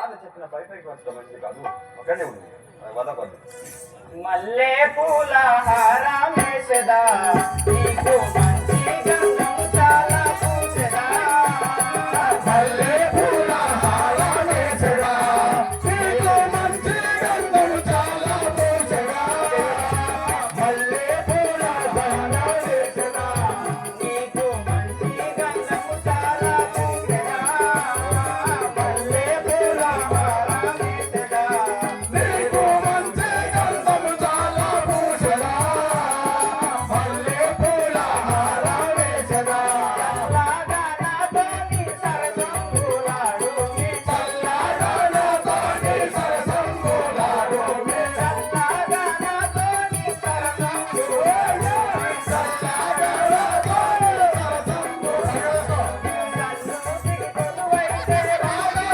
మాట చెప్పిన బయటకి వచ్చడం మంచిది కాదు ఒకనే ఉంది వద మల్లె పూల హారామేశదా నీకు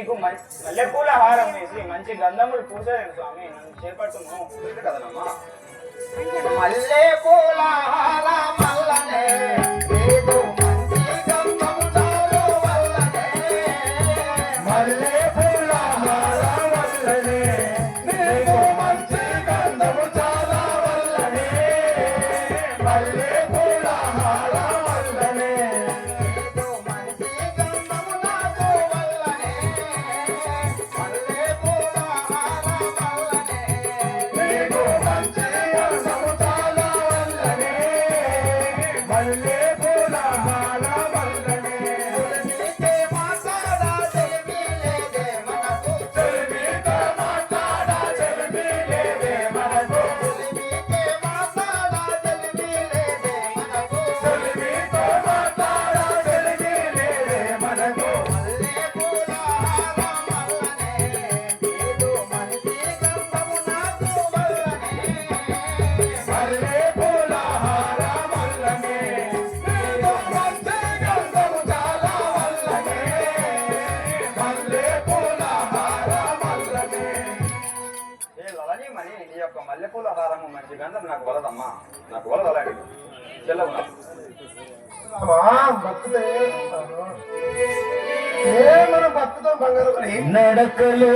నీకు మల్లెపూల హారం వేసి మంచి గంధములు పూసాడు స్వామి నన్ను చేపట్టును కులహారము మంచి గంధం నాకు వలదమ్మా నాకు వలదలాగే చెల్లవునా భక్తులే మన భక్తుతో బంగారు నడకలే